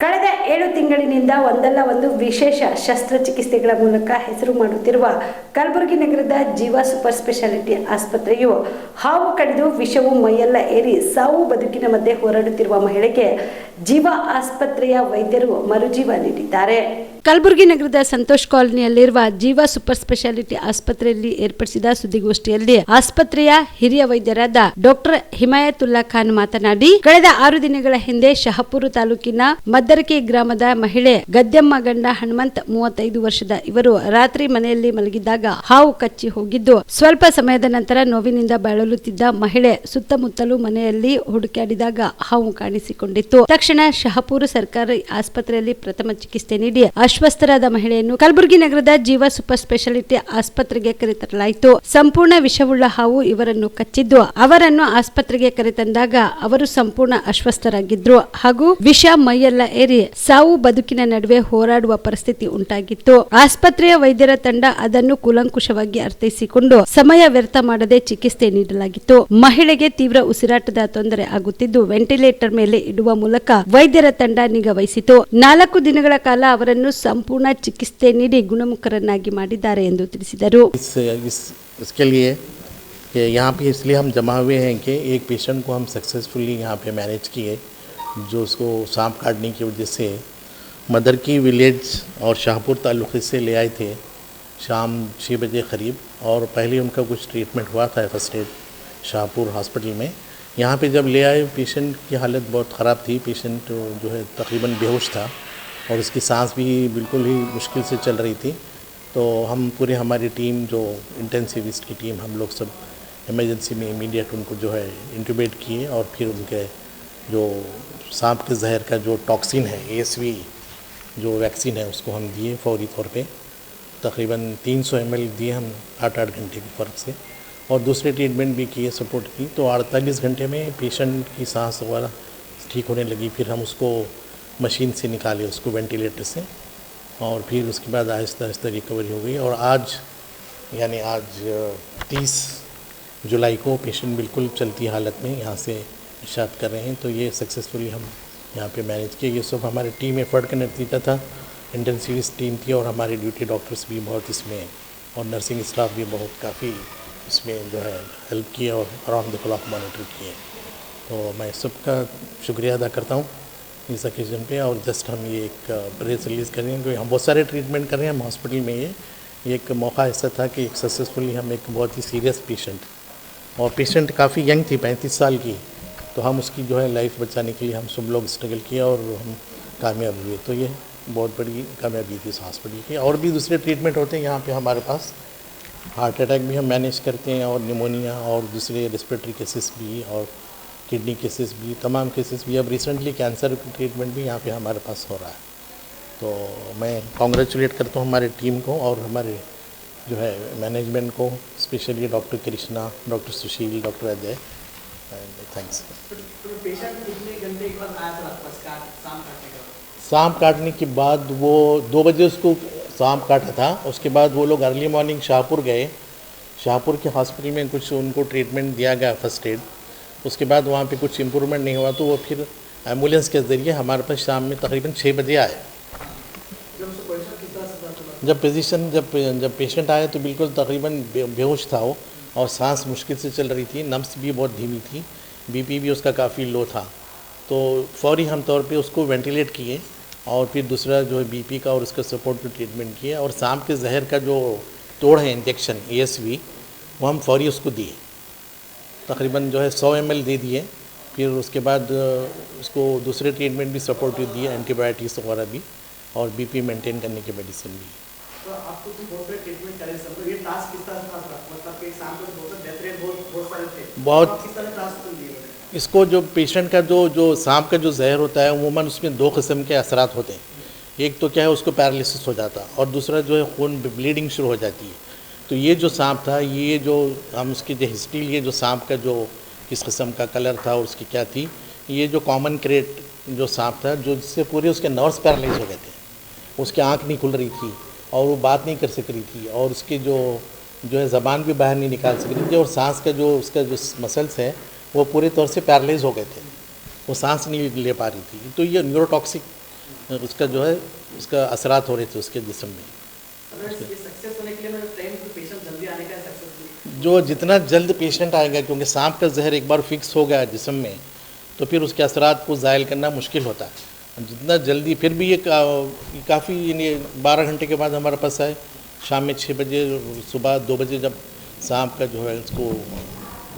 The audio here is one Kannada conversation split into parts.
ಕಳೆದ ಏಳು ತಿಂಗಳಿನಿಂದ ಒಂದಲ್ಲ ಒಂದು ವಿಶೇಷ ಶಸ್ತ್ರಚಿಕಿತ್ಸೆಗಳ ಮೂಲಕ ಹೆಸರು ಮಾಡುತ್ತಿರುವ ಕಲಬುರಗಿ ನಗರದ ಜೀವ ಸೂಪರ್ ಸ್ಪೆಷಾಲಿಟಿ ಆಸ್ಪತ್ರೆಯು ಹಾವು ಕಡಿದು ವಿಷವು ಮೈಯೆಲ್ಲ ಏರಿ ಸಾವು ಬದುಕಿನ ಮಧ್ಯೆ ಹೋರಾಡುತ್ತಿರುವ ಮಹಿಳೆಗೆ ಜೀವ ಆಸ್ಪತ್ರೆಯ ವೈದ್ಯರು ಮರುಜೀವ ನೀಡಿದ್ದಾರೆ. ಕಲಬುರಗಿ ನಗರದ ಸಂತೋಷ್ ಕಾಲೋನಿಯಲ್ಲಿರುವ ಜೀವ ಸೂಪರ್ ಸ್ಪೆಷಾಲಿಟಿ ಆಸ್ಪತ್ರೆಯಲ್ಲಿ ಏರ್ಪಡಿಸಿದ ಸುದ್ದಿಗೋಷ್ಠಿಯಲ್ಲಿ ಆಸ್ಪತ್ರೆಯ ಹಿರಿಯ ವೈದ್ಯರಾದ ಡಾಕ್ಟರ್ ಹಿಮಾಯತುಲ್ಲಾ ಖಾನ್ ಮಾತನಾಡಿ, ಕಳೆದ ಆರು ದಿನಗಳ ಹಿಂದೆ ಶಹಪುರ ತಾಲೂಕಿನ ಮದ್ದರಕೆ ಗ್ರಾಮದ ಮಹಿಳೆ ಗದ್ದೆಮ್ಮ ಗಂಡ ಹನುಮಂತ್ ಮೂವತ್ತೈದು ವರ್ಷದ ಇವರು ರಾತ್ರಿ ಮನೆಯಲ್ಲಿ ಮಲಗಿದ್ದಾಗ ಹಾವು ಕಚ್ಚಿ ಹೋಗಿದ್ದು, ಸ್ವಲ್ಪ ಸಮಯದ ನಂತರ ನೋವಿನಿಂದ ಬಳಲುತ್ತಿದ್ದ ಮಹಿಳೆ ಸುತ್ತಮುತ್ತಲು ಮನೆಯಲ್ಲಿ ಹುಡುಕಾಡಿದಾಗ ಹಾವು ಕಾಣಿಸಿಕೊಂಡಿತ್ತು. ಶಹಪುರ ಸರ್ಕಾರಿ ಆಸ್ಪತ್ರೆಯಲ್ಲಿ ಪ್ರಥಮ ಚಿಕಿತ್ಸೆ ನೀಡಿ ಅಸ್ವಸ್ಥರಾದ ಮಹಿಳೆಯನ್ನು ಕಲಬುರಗಿ ನಗರದ ಜೀವ ಸೂಪರ್ ಸ್ಪೆಷಾಲಿಟಿ ಆಸ್ಪತ್ರೆಗೆ ಕರೆತರಲಾಯಿತು. ಸಂಪೂರ್ಣ ವಿಷವುಳ್ಳ ಹಾವು ಇವರನ್ನು ಕಚ್ಚಿದ್ದು, ಅವರನ್ನು ಆಸ್ಪತ್ರೆಗೆ ಕರೆತಂದಾಗ ಅವರು ಸಂಪೂರ್ಣ ಅಸ್ವಸ್ಥರಾಗಿದ್ರು. ಹಾಗೂ ವಿಷ ಮೈಯೆಲ್ಲ ಏರಿ ಸಾವು ಬದುಕಿನ ನಡುವೆ ಹೋರಾಡುವ ಪರಿಸ್ಥಿತಿ ಉಂಟಾಗಿತ್ತು. ಆಸ್ಪತ್ರೆಯ ವೈದ್ಯರ ತಂಡ ಅದನ್ನು ಕೂಲಂಕುಷವಾಗಿ ಅರ್ಥೈಸಿಕೊಂಡು ಸಮಯ ವ್ಯರ್ಥ ಮಾಡದೆ ಚಿಕಿತ್ಸೆ ನೀಡಲಾಗಿತ್ತು. ಮಹಿಳೆಗೆ ತೀವ್ರ ಉಸಿರಾಟದ ತೊಂದರೆ ಆಗುತ್ತಿದ್ದು, ವೆಂಟಿಲೇಟರ್ ಮೇಲೆ ಇಡುವ ಮೂಲಕ ವೈದ್ಯರ ತಂಡ ನಿಗಾ ವಹಿಸಿತು ನಾಲ್ಕು ದಿನಗಳ ಕಾಲ ಅವರನ್ನು ಸಂಪೂರ್ಣ ಚಿಕಿತ್ಸೆ ನೀಡಿ ಗುಣಮುಖರನ್ನಾಗಿ ಮಾಡಿದ್ದಾರೆ ಎಂದು ತಿಳಿಸಿದರು इस इस इसके लिए कि यहाँ पे इसलिए हम जमा हुए हैं कि एक पेशेंट को हम सक्सेसफुली यहाँ पे मैनेज किए जो उसको सांप काटने की वजह से मदर की विलेज और शाहपुर ताल्लुक़े से ले आए थे शाम छः बजे करीब और पहले उनका कुछ ट्रीटमेंट हुआ था फर्स्ट एड शाहपुर हॉस्पिटल में यहाँ पे जब ले आए पेशेंट की हालत बहुत ख़राब थी। पेशेंट जो है तकरीबन बेहोश था और उसकी सांस भी बिल्कुल ही मुश्किल से चल रही थी। तो हम पूरे हमारी टीम जो इंटेंसिविस्ट की टीम, हम लोग सब इमरजेंसी में इमीडिएट उनको जो है इंटूबेट किए और फिर उनके जो सांप के जहर का जो टॉक्सिन है ए जो वैक्सीन है, उसको हम दिए फौरी तौर पे। तकरीबन 300 सौ दिए हम आठ आठ घंटे के फ़र्क से। और दूसरे ट्रीटमेंट भी किए सपोर्ट की तो 48 घंटे में पेशेंट की सांस वगैरह ठीक होने लगी, फिर हम उसको मशीन से निकाले, उसको वेंटिलेटर से, और फिर उसके बाद आहिस्ता आहिस्ता रिकवरी हो गई, और आज, यानी आज तीस जुलाई को पेशेंट बिल्कुल चलती हालत में यहाँ से इशात कर रहे हैं तो ये सक्सेसफुली हम यहाँ पे मैनेज किए, ये सब हमारे टीम एफर्ट का नतीजा था इंटेंसिविस्ट टीम थी, और हमारे ड्यूटी डॉक्टर्स भी बहुत इसमें, और नर्सिंग स्टाफ भी बहुत काफ़ी इसमें जो है हेल्प किए और अराउंड द क्लॉक मॉनिटर किए। तो मैं सबका शुक्रिया अदा करता हूँ इस ओकेजन पे और जस्ट हम ये एक प्रेस रिलीज़ कर रहे हैं, क्योंकि हम बहुत सारे ट्रीटमेंट कर रहे हैं हम हॉस्पिटल में ये। एक मौका ऐसा था कि एक सक्सेसफुली हम एक बहुत ही सीरियस पेशेंट और पेशेंट काफ़ी यंग थी, पैंतीस साल की। तो हम उसकी जो है लाइफ बचाने के लिए हम सब लोग स्ट्रगल किए और हम कामयाब हुए। तो ये बहुत बड़ी कामयाबी थी इस हॉस्पिटल की। और भी दूसरे ट्रीटमेंट होते हैं यहाँ पे हमारे पास। हार्ट अटैक भी हम मैनेज करते हैं और निमोनिया और दूसरे रेस्पिरेटरी केसेस भी और किडनी केसेस भी तमाम केसेस भी। अब रिसेंटली कैंसर ट्रीटमेंट भी यहाँ पे हमारे पास हो रहा है। तो मैं कॉन्ग्रेचुलेट करता हूँ हमारे टीम को और हमारे जो है मैनेजमेंट को specially doctor Krishna doctor Sushil doctor Ajay and thanks सांप काटने के बाद वो दो बजे उसको सांप काटा था उसके बाद वो लोग अर्ली मॉर्निंग शाहपुर गए। शाहपुर के हॉस्पिटल में कुछ उनको ट्रीटमेंट दिया गया फ़र्स्ट एड उसके बाद वहाँ पे कुछ इम्प्रूवमेंट नहीं हुआ तो वो फिर एंबुलेंस के ज़रिए हमारे पास शाम में तकरीबन छः बजे आए। जब पोजीशन जब जब पेशेंट आया तो बिल्कुल तकरीबन बेहोश था वो और सांस मुश्किल से चल रही थी। नब्स भी बहुत धीमी थी बीपी भी उसका काफ़ी लो था। तो फौरी हम तौर पे उसको वेंटिलेट किए। और फिर दूसरा जो है बीपी का और उसका सपोर्ट पे ट्रीटमेंट किया और सांप के जहर का जो तोड़ है इंजेक्शन ए वो हम फौरी उसको दिए। तकरीबन जो है सौ एमएल दे दिए। फिर उसके बाद उसको दूसरे ट्रीटमेंट भी सपोर्टिव दिए एंटीबायोटिक्स वगैरह भी और बीपी मेंटेन करने की मेडिसिन भी। तो आपको तो बहुत मतलब कि बहुत बहुत बहुत इसको जो पेशेंट का जो जो सांप का जो जहर होता है, अमूमन उसमें दो किस्म के असरात होते हैं। एक तो क्या है, उसको पैरालिसिस हो जाता और दूसरा जो है, खून ब्लीडिंग शुरू हो जाती है। तो ये जो सांप था, ये जो हम उसकी जो हिस्ट्री लिए जो सांप का जो किस किस्म का कलर था और उसकी क्या थी, ये जो कॉमन क्रेट जो सांप था, जो जिससे पूरे उसके नर्व्स पैरालाइज हो गए थे। उसकी आँख नहीं खुल रही थी और वो बात नहीं कर सक रही थी और उसके जो जो है, ज़बान भी बाहर नहीं निकाल सक रही थी और सांस का जो उसका जो मसल्स है वो पूरे तौर से पैरालाइज हो गए थे। वो सांस नहीं ले पा रही थी। तो ये न्यूरोटॉक्सिक उसका जो है उसका असरात हो रहे थे उसके जिसम में। अगर ये सक्सेस होने के लिए टाइम टू पेशेंट जल्दी आने का सक्सेसफुली जो जितना जल्द पेशेंट आएगा क्योंकि सांप का जहर एक बार फिक्स हो गया जिसम में तो फिर उसके असरात को ज़ायल करना मुश्किल होता है। जितना जल्दी फिर भी ये का, काफ़ी बारह घंटे के बाद हमारे पास आए। शाम में छः बजे सुबह दो बजे जब सांप का जो है उसको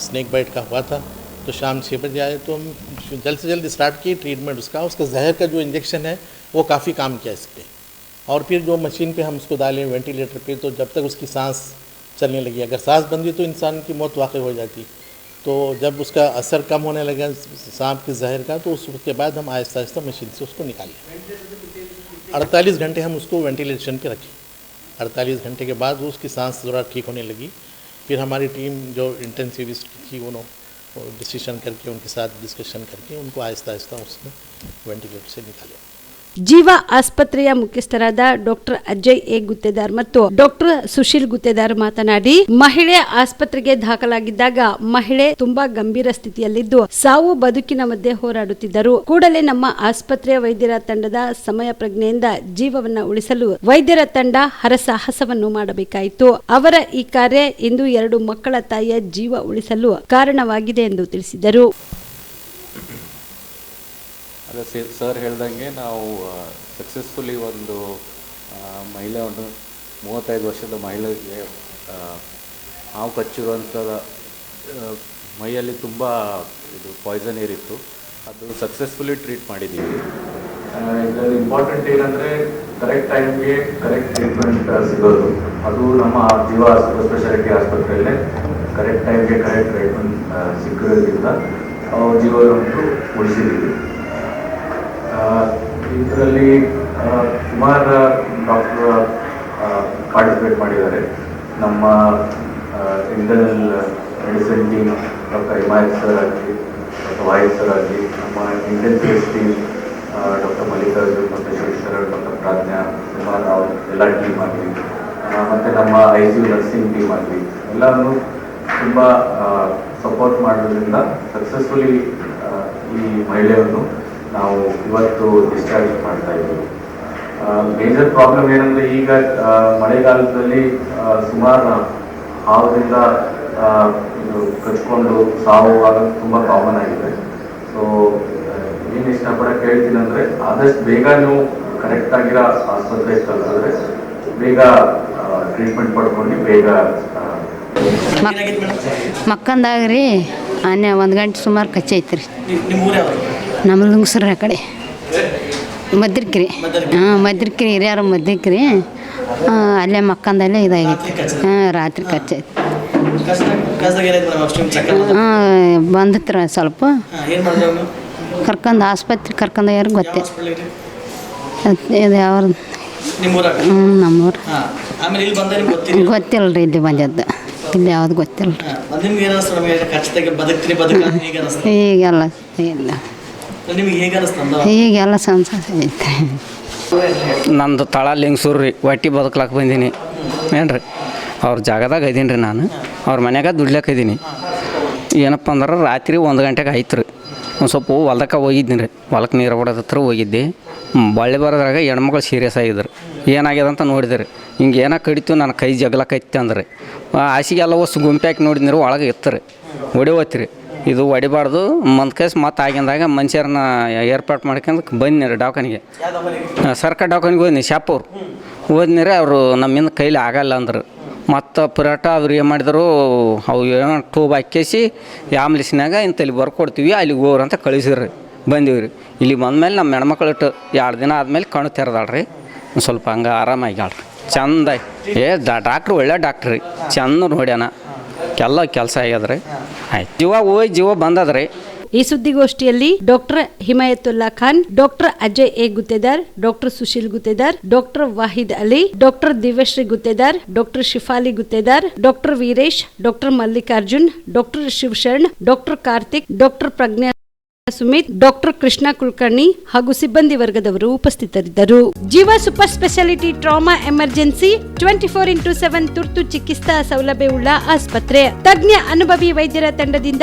स्नेक बाइट का हुआ था तो शाम छः बजे आए तो हम जल्द से जल्द स्टार्ट किए ट्रीटमेंट उसका। उसका जहर का जो इंजेक्शन है, वो काफ़ी काम किया इस पर और फिर जो मशीन पे हम उसको डालें वेंटिलेटर पे तो जब तक उसकी सांस चलने लगी, अगर सांस बंद हुई तो इंसान की मौत वाक़ हो जाती। तो जब उसका असर कम होने लगा सांप के जहर का तो उसके बाद हम आहिस्ता आहिस्ता मशीन से उसको निकाले। अड़तालीस घंटे हम उसको वेंटिलेशन पे रखे। अड़तालीस घंटे के बाद उसकी सांस ज़रा ठीक होने लगी। फिर हमारी टीम जो इंटेंसिविस्ट थी उन्होंने डिसीशन करके, उनके साथ डिस्कशन करके, उनको आहिस्ता आहिस्ता उसमें वेंटिलेटर से निकाले। ಜೀವ ಆಸ್ಪತ್ರೆಯ ಮುಖ್ಯಸ್ಥರಾದ ಡಾಕ್ಟರ್ ಅಜಯ್ ಎ. ಗುತ್ತೇದಾರ್ ಮತ್ತು ಡಾಕ್ಟರ್ ಸುಶೀಲ್ ಗುತ್ತೇದಾರ್ ಮಾತನಾಡಿ, ಮಹಿಳೆ ಆಸ್ಪತ್ರೆಗೆ ದಾಖಲಾಗಿದ್ದಾಗ ಮಹಿಳೆ ತುಂಬಾ ಗಂಭೀರ ಸ್ಥಿತಿಯಲ್ಲಿದ್ದು, ಸಾವು ಬದುಕಿನ ಮಧ್ಯೆ ಹೋರಾಡುತ್ತಿದ್ದರು. ಕೂಡಲೇ ನಮ್ಮ ಆಸ್ಪತ್ರೆಯ ವೈದ್ಯರ ತಂಡದ ಸಮಯ ಪ್ರಜ್ಞೆಯಿಂದ ಜೀವವನ್ನ ಉಳಿಸಲು ವೈದ್ಯರ ತಂಡ ಹರಸಾಹಸವನ್ನು ಮಾಡಬೇಕಾಯಿತು. ಅವರ ಈ ಕಾರ್ಯ ಇಂದು ಎರಡು ಮಕ್ಕಳ ತಾಯಿಯ ಜೀವ ಉಳಿಸಲು ಕಾರಣವಾಗಿದೆ ಎಂದು ತಿಳಿಸಿದರು. ಅದೇ ಸರ್ ಹೇಳ್ದಂಗೆ ನಾವು ಸಕ್ಸಸ್ಫುಲಿ ಒಂದು ಮಹಿಳೆ ಒಂದು ಮೂವತ್ತೈದು ವರ್ಷದ ಮಹಿಳೆಗೆ ಹಾವು ಕಚ್ಚಿರುವಂಥ ಮೈಯಲ್ಲಿ ತುಂಬ ಇದು ಪಾಯ್ಸನ್ ಏರಿತ್ತು. ಅದು ಸಕ್ಸಸ್ಫುಲಿ ಟ್ರೀಟ್ ಮಾಡಿದ್ದೀವಿ. ಇದರಲ್ಲಿ ಇಂಪಾರ್ಟೆಂಟ್ ಏನಂದ್ರೆ ಕರೆಕ್ಟ್ ಟೈಮ್ಗೆ ಕರೆಕ್ಟ್ ಟ್ರೀಟ್ಮೆಂಟ್ ಸಿಗೋದು. ಅದು ನಮ್ಮ ಜೀವ ಸೂಪರ್ ಸ್ಪೆಷಾಲಿಟಿ ಆಸ್ಪತ್ರೆಯಲ್ಲೇ ಕರೆಕ್ಟ್ ಟೈಮ್ಗೆ ಕರೆಕ್ಟ್ ಟ್ರೀಟ್ಮೆಂಟ್ ಸಿಕ್ಕಿರೋದ್ರಿಂದ ಜೀವನವನ್ನು ಉಳಿಸಿದ್ದೀವಿ. ಇದರಲ್ಲಿ ಸುಮಾರು ಡಾಕ್ಟರ್ ಪಾರ್ಟಿಸಿಪೇಟ್ ಮಾಡಿದ್ದಾರೆ. ನಮ್ಮ internal medicine team, doctor Himayat sir ಆಗಲಿ, ಡಾಕ್ಟರ್ ಸರ್ ಆಗಲಿ, ನಮ್ಮ ಇಂಟೆನ್ಸಿವ್ ಟೀಮ್ ಡಾಕ್ಟರ್ ಮಲ್ಲಿಕಾರ್ಜುನ್ ಮತ್ತು ಶೇಖರ್ ಡಾಕ್ಟರ್ ಪ್ರಾಜ್ಞಾ ಸುಮಾರು ಅವ್ರ ಎಲ್ಲ ಟೀಮ್ ಆಗಲಿ ಮತ್ತು ನಮ್ಮ I C U nursing team ಆಗಲಿ ಎಲ್ಲರೂ ತುಂಬ ಸಪೋರ್ಟ್ ಮಾಡೋದ್ರಿಂದ ಸಕ್ಸಸ್ಫುಲಿ ಈ ಮಹಿಳೆಯನ್ನು ನಾವು ಇವತ್ತು ಡಿಸ್ಚಾರ್ಜ್ ಮಾಡ್ತಾ ಇದ್ದೀವಿ. ಮೇಜರ್ ಪ್ರಾಬ್ಲಮ್ ಏನಂದ್ರೆ ಈಗ ಮಳೆಗಾಲದಲ್ಲಿ ಸುಮಾರು ಹಾವುದಿಂದ ಇದು ಕಚ್ಕೊಂಡು ಸಾವು ಆಗೋದು ತುಂಬ ಕಾಮನ್ ಆಗಿದೆ. ಸೊ ಏನು ಇಷ್ಟಪಡಕ್ಕೆ ಹೇಳ್ತೀನಿ ಅಂದರೆ ಆದಷ್ಟು ಬೇಗ ನೀವು ಕರೆಕ್ಟ್ ಆಗಿರೋ ಆಸ್ಪತ್ರೆ ಕಲ್ಸಿದ್ರೆ ಬೇಗ ಟ್ರೀಟ್ಮೆಂಟ್ ಪಡ್ಕೊಂಡು ಬೇಗ ಆ, ಆನೆ ಒಂದು ಗಂಟೆ ಸುಮಾರು ಕಚ್ಚೈತೆ ರೀ ನಿಮ್ಮ ಲುಂಗ್ಸ್ರ ಆ ಕಡೆ. ಮದ್ರಿಕ್ರಿ. ಹಾಂ ಮದ್ರಿಕ್ರಿ ಹಿರಿಯರು ಮದ್ರಿಕ್ರಿ. ಅಲ್ಲೇ ಮಕ್ಕಂದಲ್ಲೇ ಇದಾಗೈತಿ ಹಾಂ ರಾತ್ರಿ ಕಚ್ಚೈತಿ ಹಾಂ ಬಂದಿತ್ರ ಸ್ವಲ್ಪ. ಕರ್ಕೊಂಡು ಆಸ್ಪತ್ರೆ ಕರ್ಕೊಂಡು ಯಾರು ಗೊತ್ತೇ. ಇದು ಯಾವ ಹ್ಞೂ ನಮ್ಮೂರು. ಗೊತ್ತಿಲ್ಲ? ರೀ ಇಲ್ಲಿ ಬಂದದ್ದು. ಇಲ್ಲಿ ಯಾವ್ದು ಗೊತ್ತಿಲ್ಲ. ರೀ ಈಗೆಲ್ಲ ಇಲ್ಲ. ಈಗೆಲ್ಲ ಸಂಸಾರ ಐತೆ ನಂದು ತಳ ಲಿಂಗ್ಸೂರು ರೀ ಒಟ್ಟಿ ಬದುಕ್ಲಾಕ ಬಂದೀನಿ. ಏನು ರೀ ಅವ್ರ ಜಾಗದಾಗ ಇದೀನಿ ರೀ ನಾನು. ಅವ್ರ ಮನ್ಯಾಗ ದುಡ್ಲಕ್ಕ ಇದೀನಿ. ಏನಪ್ಪ ಅಂದ್ರೆ ರಾತ್ರಿ ಒಂದು ಗಂಟೆಗೆ ಆಯ್ತು ರೀ ಒಂದು ಸ್ವಲ್ಪ ಹೊಲಕ್ಕೆ ಹೋಗಿದ್ದೀನಿ ರೀ ಹೊಲಕ್ಕೆ ನೀರು ಹೊಡೋದತ್ರ ಹೋಗಿದ್ದೆ. ಬಳ್ಳಿ ಬರೋದ್ರಾಗ ಹೆಣ್ಮಕ್ಳು ಸೀರಿಯಸ್ ಆಗಿದ್ರು. ಏನಾಗಿದೆ ಅಂತ ನೋಡಿದ್ರಿ. ಹಿಂಗೆ ಏನೋ ಕಡಿತು ನನ್ನ ಕೈ ಜಗ್ಲಕ್ಕೈತೆ ಅಂದ್ರೆ. ಹಾಸಿಗೆಲ್ಲ ಹೊಸ ಗುಂಪೆ ನೋಡಿದ್ರೆ ಒಳಗೆ ಇತ್ತು ರೀ ಇದು ಹೊಡಿಬಾರ್ದು ಮಂದ್ ಕೇಸ್ ಮತ್ತೆ ಆಗಿಂದಾಗ ಮನುಷ್ಯರನ್ನ ಏರ್ಪಾಟ್ ಮಾಡ್ಕೊಂಡು ರೀ ದವಾಖಾನಿಗೆ ಸರ್ಕಾರ ಡಾಕನಿಗೆ ಹೋದ್ನಿ ಶಾಪವ್ರು ಹೋದ್ನಿರಿ ಅವರು ನಮ್ಮಿಂದ ಕೈಲಿ ಆಗಲ್ಲ ಅಂದ್ರು. ಮತ್ತು ಪುರಾಟ ಅವ್ರು ಏನು ಮಾಡಿದ್ರು, ಅವು ಏನೋ ಟೂಬ್ ಹಾಕೇಸಿ ಆಂಬ್ಲೆನ್ಸ್ನಾಗ ಇಂತಲ್ಲಿ ಬರ್ಕೊಡ್ತೀವಿ, ಅಲ್ಲಿಗೆ ಹೋಗ್ರಿ ಅಂತ ಕಳಿಸಿದ್ರಿ. ಬಂದೀವಿ ರೀ ಇಲ್ಲಿ ಬಂದ್ಮೇಲೆ ನಮ್ಮ ಹೆಣ್ಮಕ್ಳು ಇಟ್ಟು ಎರಡು ದಿನ ಆದಮೇಲೆ ಕಣ್ಣು ತೆರೆದಾಳ್ರಿ. ಸ್ವಲ್ಪ ಹಂಗೆ ಆರಾಮಾಗ್ಯಾಳ್ರಿ. ಚಂದ ಏ ಡಾಕ್ಟ್ರು ಒಳ್ಳೆ ಡಾಕ್ಟ್ರಿ ಚಂದ ನೋಡ್ಯಾನ. ಎಲ್ಲ ಕೆಲಸ ಆಗ್ಯದ್ರಿ. ಆಯ್ತು. ಜೀವ ಹೋಯ್ ಜೀವ ಬಂದದ್ರಿ. ಈ ಸುದ್ದಿಗೋಷ್ಠಿಯಲ್ಲಿ doctor Himayatullah Khan, doctor Ajay A. Guttedar, doctor Sushil Guttedar, doctor Wahid Ali, doctor Divyashree Guttedar, doctor Shifali Guttedar, doctor Veeresh, doctor Mallikarjun, doctor Shivsharan, doctor Karthik, doctor Pragya Sumit, doctor Krishna Kulkarni ಹಾಗೂ ಸಿಬ್ಬಂದಿ ವರ್ಗದವರು ಉಪಸ್ಥಿತರಿದ್ದರು. Jeeva super speciality trauma emergency twenty four into seven ತುರ್ತು ಚಿಕಿತ್ಸಾ ಸೌಲಭ್ಯವುಳ್ಳ ಆಸ್ಪತ್ರೆ. ತಜ್ಞ ಅನುಭವಿ ವೈದ್ಯರ ತಂಡದಿಂದ